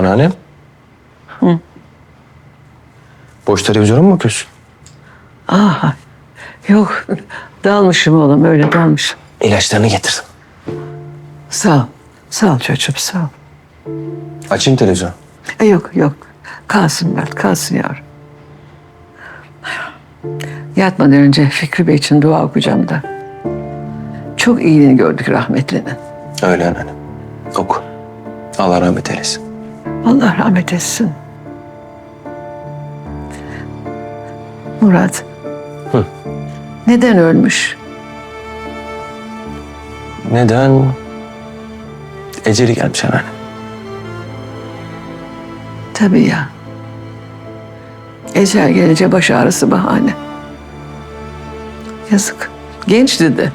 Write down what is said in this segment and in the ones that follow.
Anneannem. Hı. Boş televizyona mı bakıyorsun? Aha. Yok. Dalmışım oğlum öyle dalmışım. İlaçlarını getirdim. Sağ ol. Sağ ol çocuğum sağ ol. Açayım televizyonu. E, yok yok. Kalsın Mert kalsın yavrum. Yatmadan önce Fikri Bey için dua okuyacağım da. Çok iyiliğini gördük rahmetlinin. Öyle anneannem. Oku. Allah rahmet eylesin. Allah rahmet etsin. Murat. Hı. Neden ölmüş? Neden? Eceli gelmiş anneanne. Tabii ya. Ecel gelince baş ağrısı bahane. Yazık. Gençti de.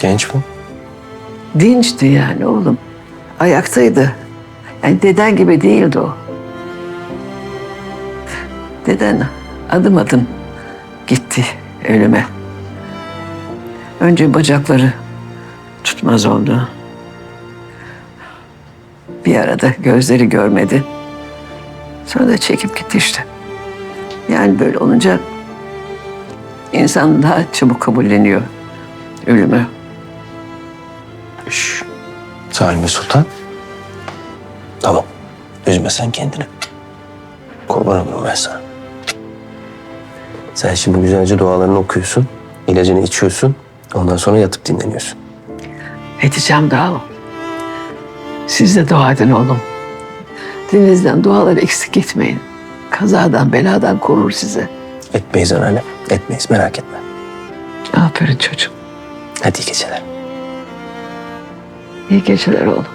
Genç mi? Dinçti yani oğlum. Ayaktaydı. Yani deden gibi değildi o. Deden adım adım gitti ölüme. Önce bacakları tutmaz oldu. Bir arada gözleri görmedi. Sonra da çekip gitti işte. Yani böyle olunca insan daha çabuk kabulleniyor ölümü. Şş. Salime Sultan. Üzme sen kendini. Kurban olurum ben sana. Sen şimdi güzelce dualarını okuyorsun. ilacını içiyorsun. Ondan sonra yatıp dinleniyorsun. Edeceğim daha o. Siz de dua edin oğlum. Dilinizden duaları eksik etmeyin. Kazadan beladan korur sizi. Etmeyiz anneanne. Etmeyiz merak etme. Aferin çocuğum. Hadi iyi geceler. İyi geceler oğlum.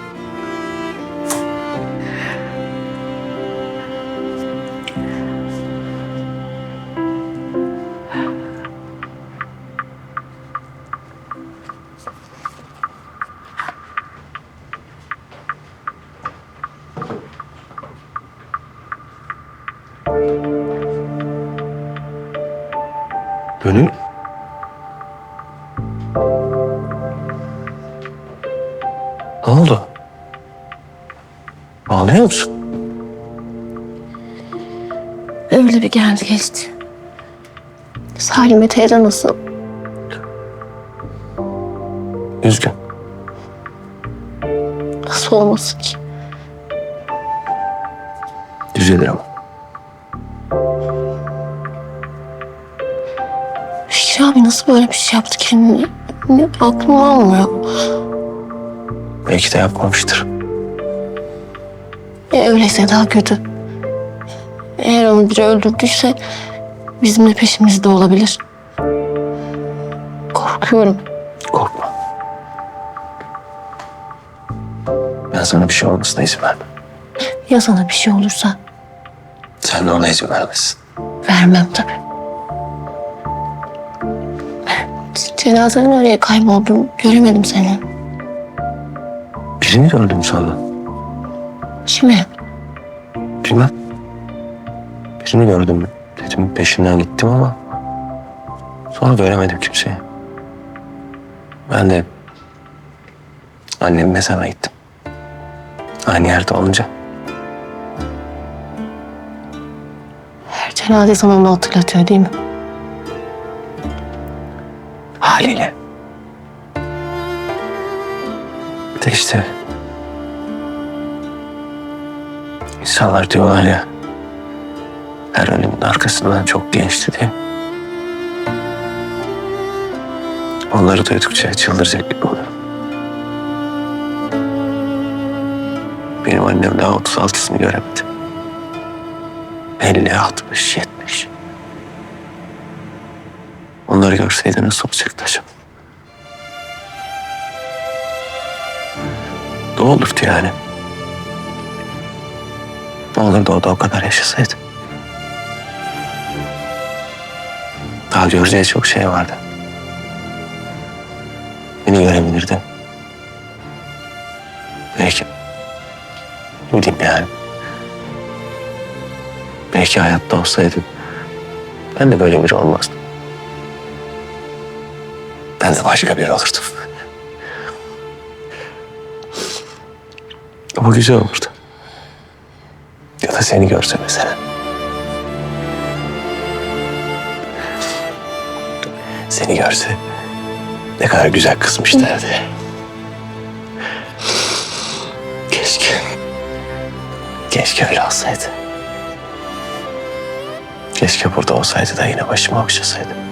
Gönül. Ne oldu? Ağlıyor musun? Öyle bir geldi geçti. Salime teyze nasıl? Üzgün. Nasıl olmasın ki? Düzelir ama. Fikri abi nasıl böyle bir şey yaptı kendine? Ne, aklım almıyor. Belki de yapmamıştır. E, öyleyse daha kötü. Eğer onu biri öldürdüyse bizim de peşimizde olabilir. Korkuyorum. Korkma. Ben sana bir şey olmasına izin vermem. Ya sana bir şey olursa Sen de ona izin vermezsin. vermem tabii. Cenazenin oraya kayboldum. Göremedim seni. Birini gördüm sandın. Kimi? Bilmem. Birini gördüm. Dedim peşinden gittim ama sonra göremedim kimseyi. Ben de annemin mezarına gittim. Aynı yerde olunca. Her cenaze onu hatırlatıyor değil mi? Haliyle. De işte insanlar diyorlar ya her ölümün arkasından çok gençti diye. Onları duydukça çıldıracak gibi oluyorum. Benim annem daha 36'sını göremedi. 50, 60, 70. Onları görseydi nasıl olacaktı acaba? Ne olurdu yani? Ne olurdu o da o kadar yaşasaydı? Daha göreceği çok şey vardı. Beni görebilirdi. Belki... Ne diyeyim yani? Belki hayatta olsaydım ben de böyle biri olmazdım. Ben de başka biri olurdum. Ama güzel olurdu. burada seni görse mesela. Seni görse ne kadar güzel kızmış derdi. Keşke. Keşke öyle olsaydı. Keşke burada olsaydı da yine başıma okşasaydı.